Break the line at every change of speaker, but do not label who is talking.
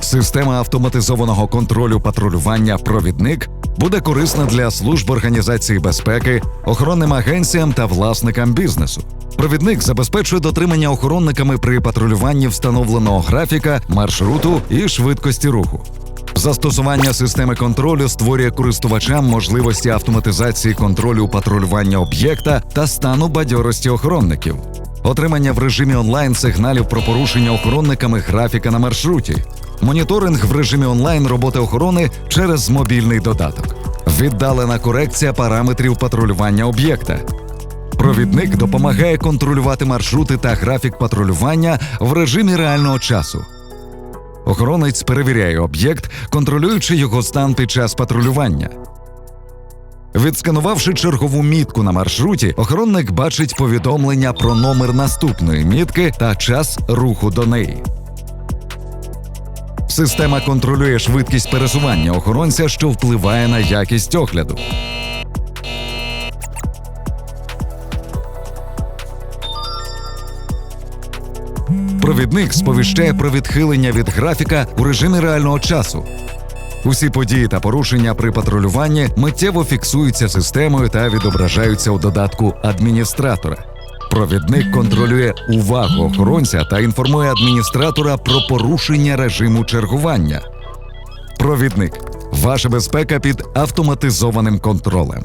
Система автоматизованого контролю патрулювання провідник буде корисна для служб організації безпеки, охоронним агенціям та власникам бізнесу. Провідник забезпечує дотримання охоронниками при патрулюванні встановленого графіка, маршруту і швидкості руху. Застосування системи контролю створює користувачам можливості автоматизації контролю патрулювання об'єкта та стану бадьорості охоронників, отримання в режимі онлайн сигналів про порушення охоронниками графіка на маршруті, моніторинг в режимі онлайн роботи охорони через мобільний додаток, віддалена корекція параметрів патрулювання об'єкта. Провідник допомагає контролювати маршрути та графік патрулювання в режимі реального часу. Охоронець перевіряє об'єкт, контролюючи його стан під час патрулювання. Відсканувавши чергову мітку на маршруті, охоронник бачить повідомлення про номер наступної мітки та час руху до неї. Система контролює швидкість пересування охоронця, що впливає на якість огляду. Провідник сповіщає про відхилення від графіка у режимі реального часу. Усі події та порушення при патрулюванні миттєво фіксуються системою та відображаються у додатку адміністратора. Провідник контролює увагу охоронця та інформує адміністратора про порушення режиму чергування. Провідник. Ваша безпека під автоматизованим контролем.